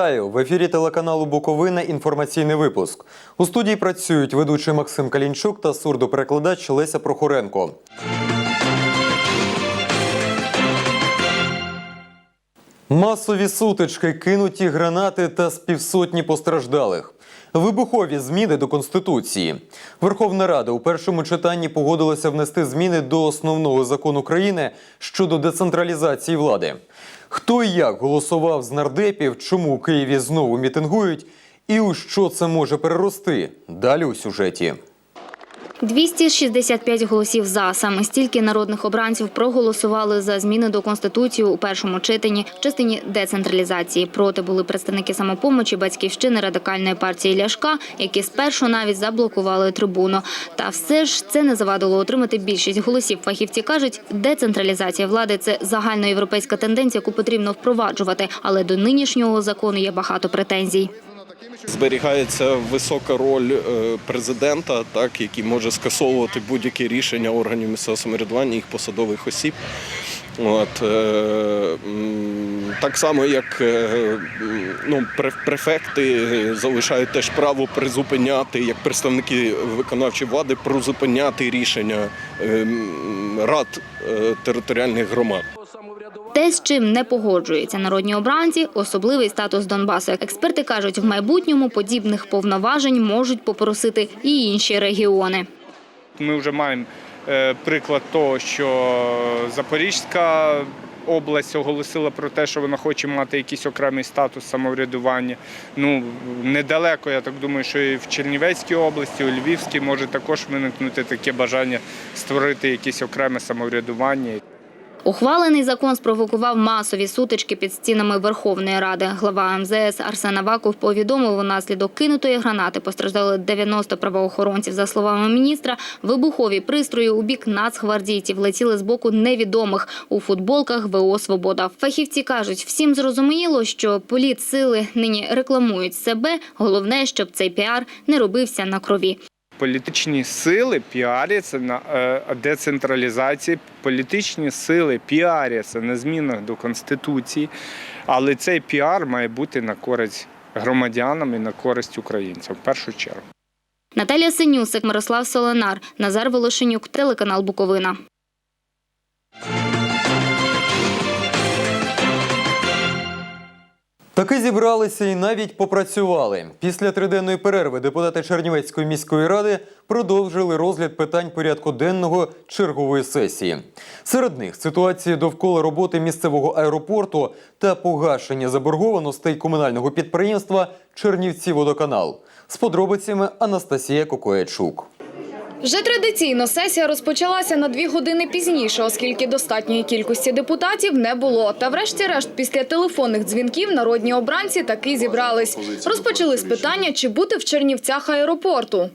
Вітаю в ефірі телеканалу Буковина. Інформаційний випуск. У студії працюють ведучий Максим Калінчук та сурдоперекладач Леся Прохоренко. Масові сутички, кинуті гранати та з півсотні постраждалих. Вибухові зміни до конституції. Верховна Рада у першому читанні погодилася внести зміни до основного закону країни щодо децентралізації влади. Хто і як голосував з нардепів, чому у Києві знову мітингують, і у що це може перерости? Далі у сюжеті. 265 голосів за саме стільки народних обранців проголосували за зміни до конституції у першому читанні в частині децентралізації. Проти були представники самопомочі, батьківщини радикальної партії Ляшка, які спершу навіть заблокували трибуну. Та все ж це не завадило отримати більшість голосів. Фахівці кажуть, децентралізація влади це загальноєвропейська тенденція, яку потрібно впроваджувати. Але до нинішнього закону є багато претензій. Зберігається висока роль е, президента, так який може скасовувати будь-які рішення органів місцевого самоврядування, їх посадових осіб. От, е, так само, як е, ну, префекти залишають теж право призупиняти, як представники виконавчої влади, призупиняти рішення рад територіальних громад. Те, з чим не погоджуються народні обранці, особливий статус Донбасу. Експерти кажуть, в майбутньому подібних повноважень можуть попросити і інші регіони. Ми вже маємо е, приклад того, що Запорізька область оголосила про те, що вона хоче мати якийсь окремий статус самоврядування. Ну недалеко, я так думаю, що і в Чернівецькій області, у Львівській може також виникнути таке бажання створити якесь окреме самоврядування. Ухвалений закон спровокував масові сутички під стінами Верховної Ради. Глава МЗС Арсен Аваков повідомив, унаслідок кинутої гранати постраждали 90 правоохоронців. За словами міністра, вибухові пристрої у бік нацгвардійців летіли з боку невідомих у футболках ВО Свобода. Фахівці кажуть, всім зрозуміло, що політсили нині рекламують себе. Головне, щоб цей піар не робився на крові. Політичні сили піаряться на е, децентралізації, політичні сили піаряться на змінах до Конституції, але цей піар має бути на користь громадянам і на користь українцям в першу чергу. Наталія Синюсик, Мирослав Соленар, Назар Волошенюк, телеканал Буковина. Таки зібралися і навіть попрацювали. Після триденної перерви депутати Чернівецької міської ради продовжили розгляд питань порядку денного чергової сесії. Серед них ситуація довкола роботи місцевого аеропорту та погашення заборгованостей комунального підприємства Чернівці Водоканал. З подробицями Анастасія Кокоячук. Вже традиційно сесія розпочалася на дві години пізніше, оскільки достатньої кількості депутатів не було. Та врешті-решт, після телефонних дзвінків народні обранці таки зібрались. Розпочали з питання, чи бути в Чернівцях аеропорту.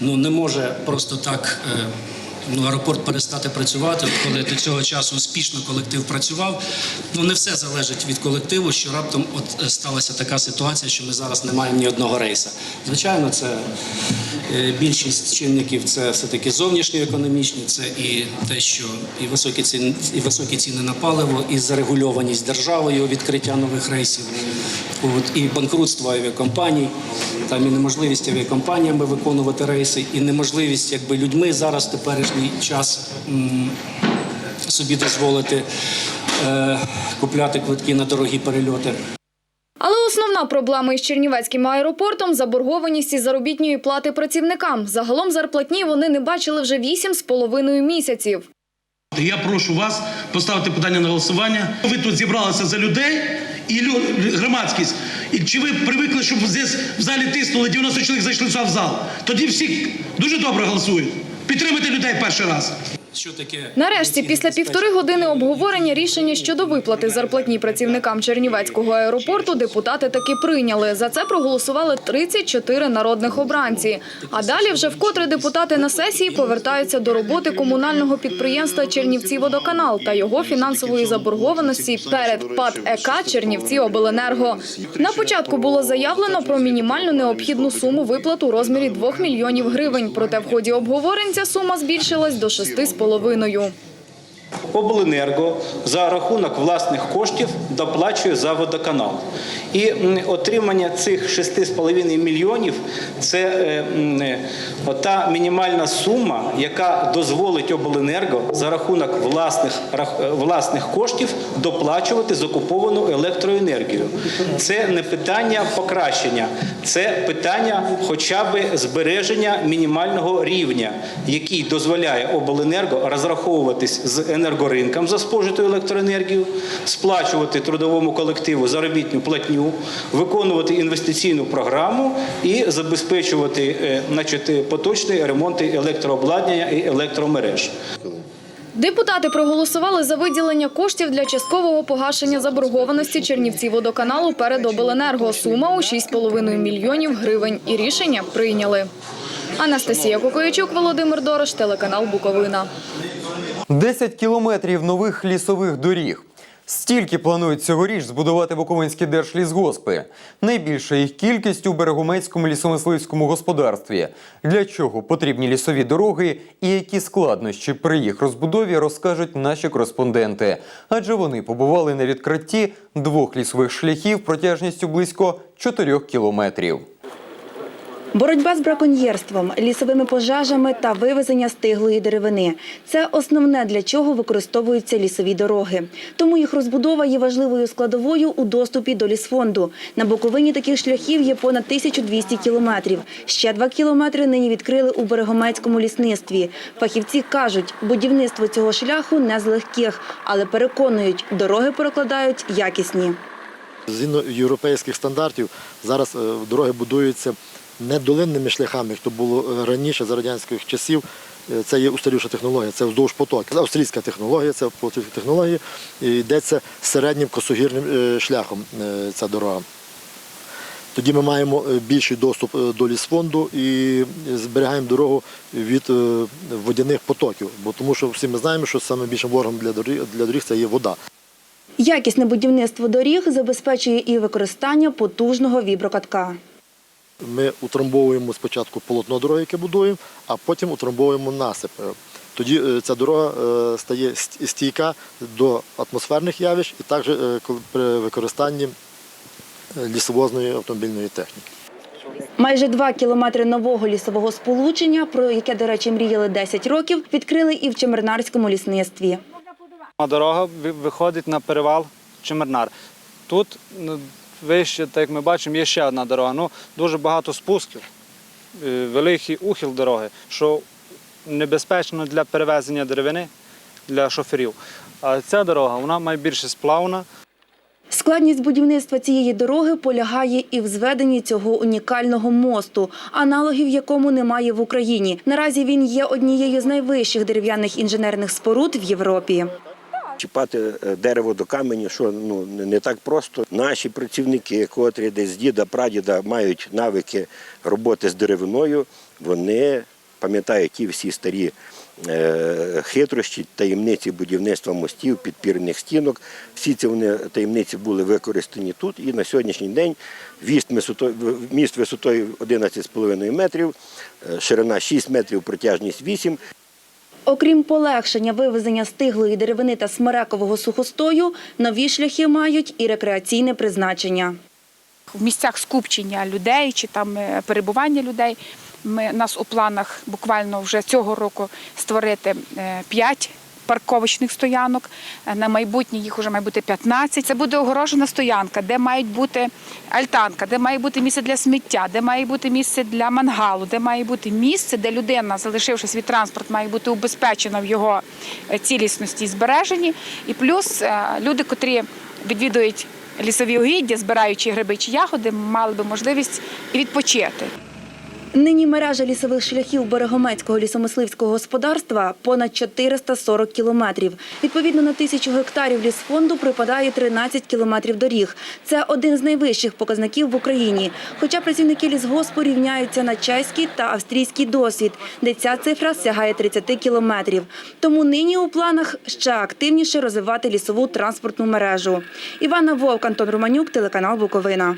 ну не може просто так е, аеропорт перестати працювати, коли до цього часу успішно колектив працював. Ну не все залежить від колективу, що раптом от е, сталася така ситуація, що ми зараз не маємо ні одного рейса. Звичайно, це е, більшість чинників це все-таки зовнішньоекономічні, це і те, що і високі ціни, і високі ціни на паливо, і зарегульованість державою відкриття нових рейсів, от, і банкрутство авіакомпаній, там і неможливість авіакомпаніями виконувати рейси, і неможливість якби людьми зараз в теперішній час м, собі дозволити е, купляти квитки на дорогі перельоти. Але основна проблема із Чернівецьким аеропортом – заборгованість із заробітної плати працівникам. Загалом зарплатні вони не бачили вже вісім з половиною місяців. Я прошу вас поставити питання на голосування. Ви тут зібралися за людей і громадськість. І чи ви привикли, щоб здесь в залі тиснули 90 чоловік зайшли в зал? Тоді всі дуже добре голосують. Підтримайте людей перший раз. Що таке Нарешті, після півтори години обговорення рішення щодо виплати зарплатні працівникам Чернівецького аеропорту депутати таки прийняли. За це проголосували 34 народних обранці. А далі вже вкотре депутати на сесії повертаються до роботи комунального підприємства Чернівці Водоканал та його фінансової заборгованості перед ПАД ЕК Чернівці Обленерго. На початку було заявлено про мінімальну необхідну суму виплат у розмірі 2 мільйонів гривень. Проте в ході обговорень ця сума збільшилась до 6,5. Обленерго за рахунок власних коштів доплачує за водоканал. І отримання цих 6,5 мільйонів це е, е, ота мінімальна сума, яка дозволить обленерго за рахунок власних, е, власних коштів доплачувати закуповану електроенергію. Це не питання покращення, це питання хоча б збереження мінімального рівня, який дозволяє обленерго розраховуватись з енергоринком за спожиту електроенергію, сплачувати трудовому колективу заробітну платню, виконувати інвестиційну програму і забезпечувати е, значить, поточні ремонти електрообладнання і електромереж. Депутати проголосували за виділення коштів для часткового погашення заборгованості Чернівці водоканалу перед обленерго. Сума у 6,5 мільйонів гривень. І рішення прийняли. Анастасія Кокоячук, Володимир Дорош, телеканал Буковина. 10 кілометрів нових лісових доріг. Стільки планують цьогоріч збудувати Буковинські держлісгоспи. Найбільша їх кількість у Берегомецькому лісомисливському господарстві. Для чого потрібні лісові дороги і які складнощі при їх розбудові розкажуть наші кореспонденти. Адже вони побували на відкритті двох лісових шляхів протяжністю близько 4 кілометрів. Боротьба з браконьєрством, лісовими пожежами та вивезення стиглої деревини це основне для чого використовуються лісові дороги. Тому їх розбудова є важливою складовою у доступі до лісфонду. На Буковині таких шляхів є понад 1200 кілометрів. Ще два кілометри нині відкрили у Берегомецькому лісництві. Фахівці кажуть, будівництво цього шляху не з легких, але переконують, дороги прокладають якісні. Згідно європейських стандартів, зараз е, дороги будуються не долинними шляхами, як то було е, раніше за радянських часів. Е, Це є устарівша технологія, це вздовж потоки. Це австрійська технологія, це технологія. І йдеться середнім косогірним е, шляхом ця дорога. Тоді ми маємо більший доступ до лісфонду і зберігаємо дорогу від водяних потоків. Бо тому що всі ми знаємо, що саме більшим ворогом для доріг, для доріг це є вода. Якісне будівництво доріг забезпечує і використання потужного віброкатка. Ми утрамбовуємо спочатку полотно дороги, яке будуємо, а потім утрамбовуємо насип. Тоді е, ця дорога е, стає стійка до атмосферних явищ і також е, при використанні лісовозної автомобільної техніки. Майже два кілометри нового лісового сполучення, про яке, до речі, мріяли 10 років, відкрили і в Чемернарському лісництві. Дорога виходить на перевал Чемернар. Тут ну, вище, так як ми бачимо, є ще одна дорога. Ну, дуже багато спусків, е, великий ухил дороги, що небезпечно для перевезення деревини для шоферів. А ця дорога вона найбільше сплавна. Складність будівництва цієї дороги полягає і в зведенні цього унікального мосту, аналогів якому немає в Україні. Наразі він є однією з найвищих дерев'яних інженерних споруд в Європі. Чіпати е, дерево до каменю, що ну не- так просто. Наші працівники, котрі десь діда, прадіда мають навики роботи з деревиною, вони пам'ятають ті всі старі е, хитрощі, таємниці будівництва мостів, підпірних стінок. Всі ці вони таємниці були використані тут. І на сьогоднішній день міст висотою 11,5 метрів, е, ширина 6 метрів, протяжність 8. Окрім полегшення вивезення стиглої деревини та смерекового сухостою, нові шляхи мають і рекреаційне призначення. в місцях скупчення людей чи там е, перебування людей. Ми у нас у планах буквально вже цього року створити 5 парковочних стоянок. Е, На майбутнє їх вже має бути 15. Це буде огорожена стоянка, де мають бути альтанка, де має бути місце для сміття, де має бути місце для мангалу, де має бути місце, де людина, залишивши свій транспорт, має бути убезпечена в його е, цілісності і збереженні. І плюс е, люди, котрі відвідують лісові угіддя, збираючи гриби чи ягоди, мали би можливість відпочити. Нині мережа лісових шляхів Берегомецького лісомисливського господарства понад 440 кілометрів. Відповідно на тисячу гектарів лісфонду припадає 13 кілометрів доріг. Це один з найвищих показників в Україні. Хоча працівники лісгоспу рівняються на чеський та австрійський досвід, де ця цифра сягає 30 кілометрів. Тому нині у планах ще активніше розвивати лісову транспортну мережу. Івана Вовк, Антон Романюк, телеканал Буковина.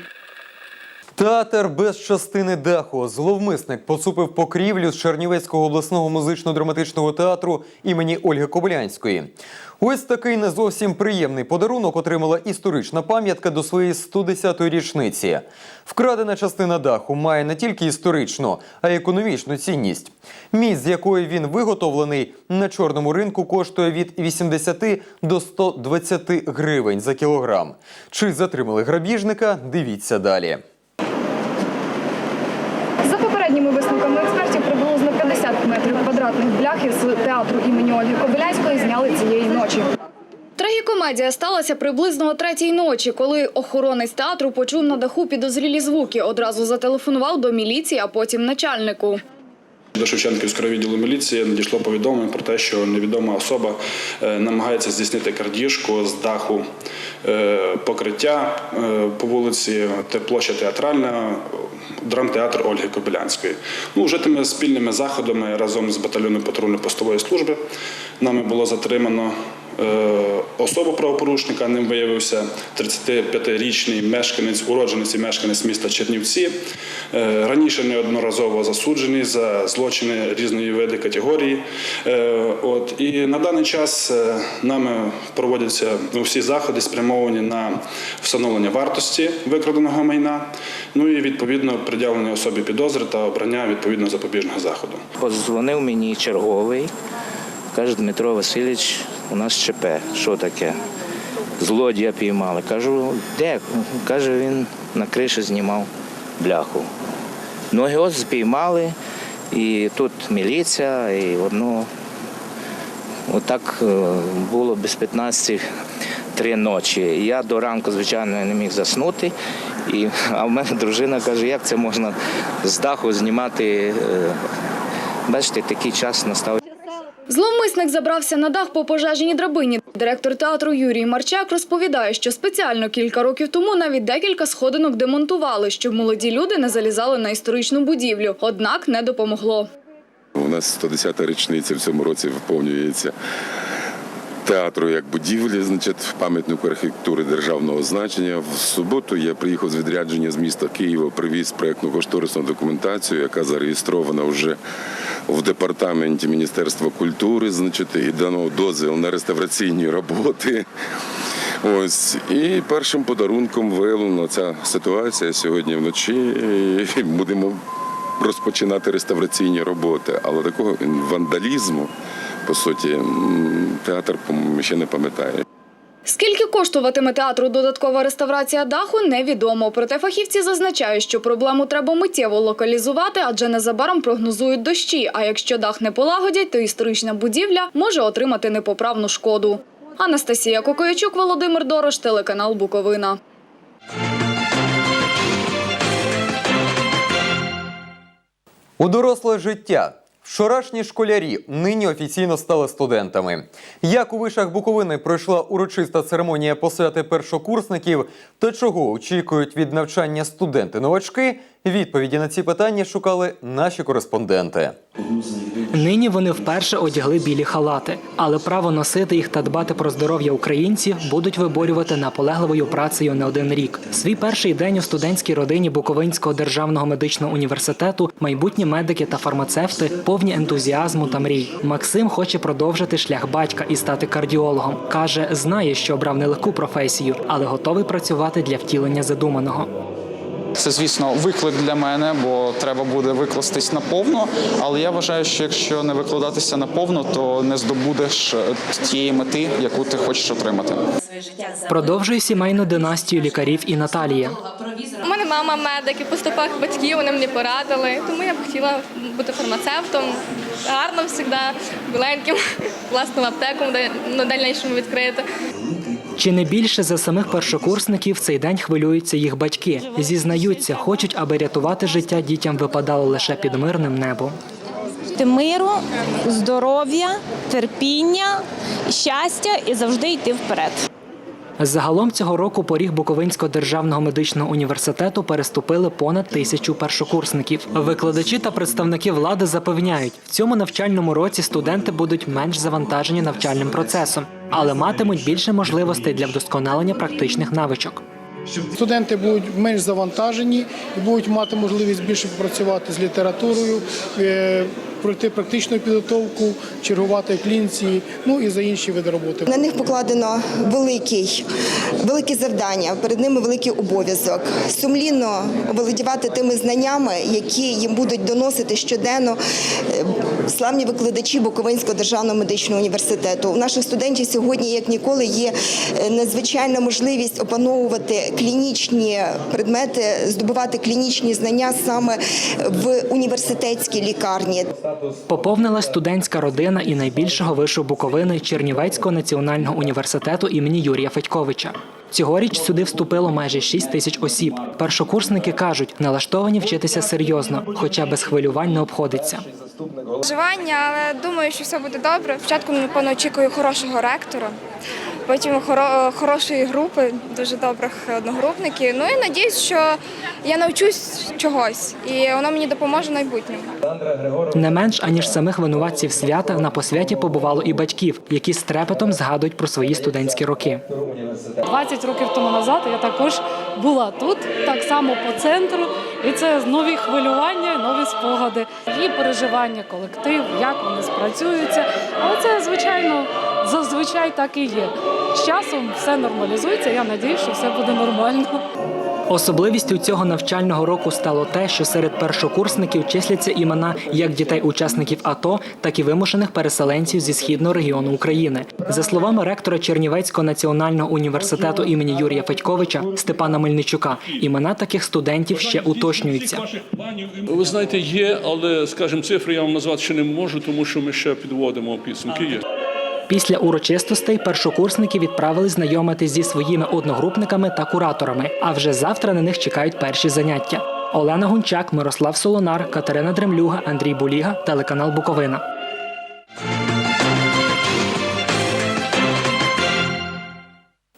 Театр без частини даху. Зловмисник поцупив покрівлю з Чернівецького обласного музично-драматичного театру імені Ольги Кобилянської. Ось такий не зовсім приємний подарунок отримала історична пам'ятка до своєї 110-ї річниці. Вкрадена частина даху має не тільки історичну, а й економічну цінність. Міць, з якої він виготовлений, на чорному ринку коштує від 80 до 120 гривень за кілограм. Чи затримали грабіжника? Дивіться далі. За попередніми висновками експертів, приблизно 50 метрів квадратних з театру імені Ольги Кобиляцької зняли цієї ночі. Трагікомедія сталася приблизно о третій ночі, коли охоронець театру почув на даху підозрілі звуки. Одразу зателефонував до міліції, а потім начальнику. До Шевченківського відділу міліції надійшло повідомлення про те, що невідома особа е, намагається здійснити крадіжку з даху е, покриття е, по вулиці площа Театральна, драмтеатр Ольги Кобилянської. Ну, вже тими спільними заходами разом з батальйоном патрульно-постової служби нами було затримано е, особу правопорушника. Ним виявився 35-річний мешканець, уродженець і мешканець міста Чернівці. Е, Раніше неодноразово засуджений за злочини різної види категорії. Е, От і на даний час нами проводяться всі заходи, спрямовані на встановлення вартості викраденого майна. Ну і відповідно пред'явлення особі підозри та обрання відповідно запобіжного заходу. Позвонив мені черговий, каже Дмитро Васильович, у нас ЧП. Що таке? Злодія піймали. Кажу, де? Каже, він на криші знімав бляху. Ну його спіймали, і тут міліція, і одно. Отак е, було без 15 три ночі. Я до ранку, звичайно, не міг заснути. І, а в мене дружина каже, як це можна з даху знімати. е, Бачите, такий час настав. Зловмисник забрався на дах по пожежній драбині. Директор театру Юрій Марчак розповідає, що спеціально кілька років тому навіть декілька сходинок демонтували, щоб молоді люди не залізали на історичну будівлю. Однак не допомогло. У нас 110-та річниця в цьому році виповнюється театру як будівлі, значить, пам'ятнику архітектури державного значення. В суботу я приїхав з відрядження з міста Києва, привіз проєктну кошторисну документацію, яка зареєстрована вже в департаменті Міністерства культури, значить, і дано дозвіл на реставраційні роботи. Ось і першим подарунком виявлена ця ситуація сьогодні вночі. Будемо розпочинати реставраційні роботи, але такого вандалізму, по суті, театр ще не пам'ятає. Скільки коштуватиме театру додаткова реставрація даху, невідомо. Проте фахівці зазначають, що проблему треба миттєво локалізувати, адже незабаром прогнозують дощі. А якщо дах не полагодять, то історична будівля може отримати непоправну шкоду. Анастасія Кокоячук, Володимир Дорош, телеканал Буковина. У доросле життя. Вчорашні школярі нині офіційно стали студентами. Як у вишах Буковини пройшла урочиста церемонія посвяти першокурсників та чого очікують від навчання студенти-новачки, відповіді на ці питання шукали наші кореспонденти. Нині вони вперше одягли білі халати, але право носити їх та дбати про здоров'я українців будуть виборювати наполегливою працею не один рік. Свій перший день у студентській родині Буковинського державного медичного університету майбутні медики та фармацевти повні ентузіазму та мрій. Максим хоче продовжити шлях батька і стати кардіологом. каже, знає, що обрав нелегку професію, але готовий працювати для втілення задуманого. Це, звісно, виклик для мене, бо треба буде викластись наповно. Але я вважаю, що якщо не викладатися наповно, то не здобудеш е, тієї мети, яку ти хочеш отримати. Продовжує сімейну династію лікарів і Наталія. У мене мама медик і поступак батьків, вони мені порадили. Тому я б хотіла бути фармацевтом, гарним завжди, біленьким, власним аптеку, де на дальнішому відкрити. Чи не більше за самих першокурсників цей день хвилюються їх батьки? Зізнаються, хочуть, аби рятувати життя дітям випадало лише під мирним небом. Миру, здоров'я, терпіння, щастя і завжди йти вперед. Загалом цього року поріг Буковинського державного медичного університету переступили понад тисячу першокурсників. Викладачі та представники влади запевняють, в цьому навчальному році студенти будуть менш завантажені навчальним процесом, але матимуть більше можливостей для вдосконалення практичних навичок. Студенти будуть менш завантажені і будуть мати можливість більше попрацювати з літературою, е, пройти практичну підготовку, чергувати клінці, ну і за інші види роботи. На них покладено великий, великі завдання, перед ними великий обов'язок. Сумлінно володівати тими знаннями, які їм будуть доносити щоденно е, славні викладачі Буковинського державного медичного університету. У наших студентів сьогодні, як ніколи, є е, надзвичайна можливість опановувати клінічні предмети, здобувати клінічні знання саме в університетській лікарні. Поповнила студентська родина і найбільшого вишу Буковини Чернівецького національного університету імені Юрія Федьковича. Цьогоріч сюди вступило майже 6 тисяч осіб. Першокурсники кажуть, налаштовані вчитися серйозно, хоча без хвилювань не обходиться. Вживання, але думаю, що все буде добре. Спочатку, напевно, очікую хорошого ректора, потім хоро- хорошої групи, дуже добрих одногрупників. Ну і надіюсь, що я навчусь чогось, і воно мені допоможе в майбутньому. Не менш аніж самих винуватців свята на посвяті побувало і батьків, які з трепетом згадують про свої студентські роки. 20 років тому назад я також була тут, так само по центру, і це нові хвилювання, нові спогади, і переживання, колектив, як вони спрацюються. Але це звичайно зазвичай так і є. З часом все нормалізується. Я сподіваюся, що все буде нормально. Особливістю цього навчального року стало те, що серед першокурсників числяться імена як дітей-учасників АТО, так і вимушених переселенців зі східного регіону України. За словами ректора Чернівецького національного університету імені Юрія Федьковича Степана Мельничука, імена таких студентів ще уточнюються. Ви знаєте, є, але скажімо, цифри я вам назвати ще не можу, тому що ми ще підводимо підсумки. Є. Після урочистостей першокурсники відправились знайомитись зі своїми одногрупниками та кураторами. А вже завтра на них чекають перші заняття. Олена Гунчак, Мирослав Солонар, Катерина Дремлюга, Андрій Буліга, телеканал Буковина.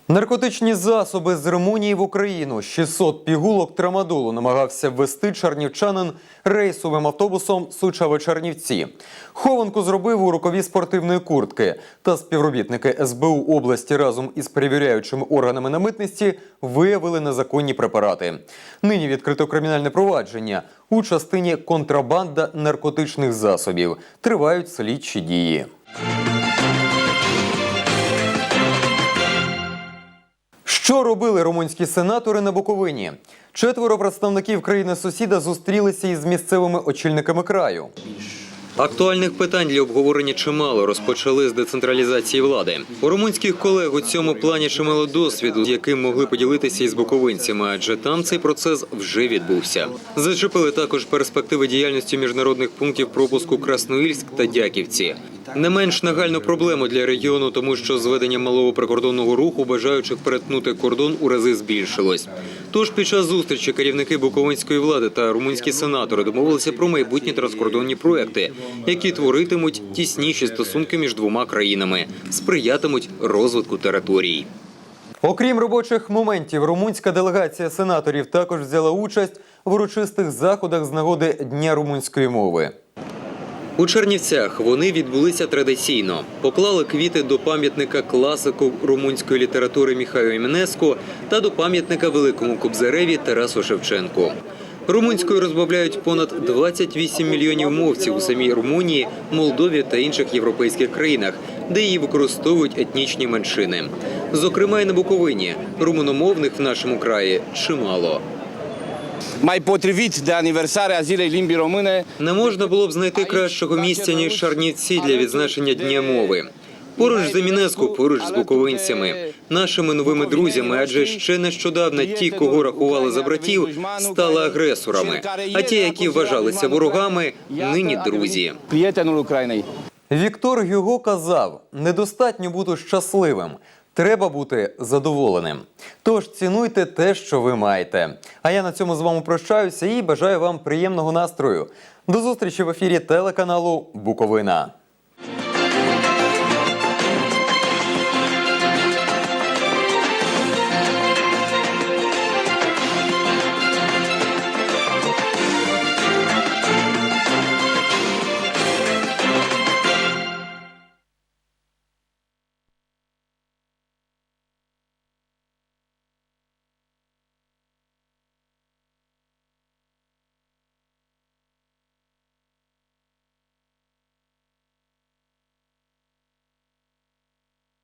Наркотичні засоби з Румунії в Україну 600 пігулок трамадолу намагався ввести чернівчанин рейсовим автобусом Сучаве-Чернівці. Хованку зробив у рукаві спортивної куртки. Та співробітники СБУ області разом із перевіряючими органами на митниці виявили незаконні препарати. Нині відкрито кримінальне провадження у частині контрабанда наркотичних засобів. Тривають слідчі дії. Що робили румунські сенатори на Буковині? Четверо представників країни-сусіда зустрілися із місцевими очільниками краю. Актуальних питань для обговорення чимало розпочали з децентралізації влади. У румунських колег у цьому плані чимало досвіду, яким могли поділитися із буковинцями, адже там цей процес вже відбувся. Зачепили також перспективи діяльності міжнародних пунктів пропуску Красноїльськ та Дяківці. Не менш нагальну проблему для регіону, тому що зведення малого прикордонного руху бажаючих перетнути кордон у рази збільшилось. Тож під час зустрічі керівники буковинської влади та румунські сенатори домовилися про майбутні транскордонні проекти, які творитимуть тісніші стосунки між двома країнами, сприятимуть розвитку територій. Окрім робочих моментів, румунська делегація сенаторів також взяла участь в урочистих заходах з нагоди Дня румунської мови. У Чернівцях вони відбулися традиційно. Поклали квіти до пам'ятника класику румунської літератури Міхаю Іменеску та до пам'ятника великому кобзареві Тарасу Шевченку. Румунською розмовляють понад 28 мільйонів мовців у самій Румунії, Молдові та інших європейських країнах, де її використовують етнічні меншини. Зокрема, і на Буковині румуномовних в нашому краї чимало. Aniversarea Zilei Limbii Române Не можна було б знайти кращого місця ніж Шарнівці для відзначення Дня мови. Поруч з Емінеску, поруч з буковинцями, нашими новими друзями, адже ще нещодавно ті, кого рахували за братів, стали агресорами. А ті, які вважалися ворогами, нині друзі. Віктор Гюго казав: недостатньо бути щасливим. Треба бути задоволеним. Тож цінуйте те, що ви маєте. А я на цьому з вами прощаюся і бажаю вам приємного настрою. До зустрічі в ефірі телеканалу Буковина.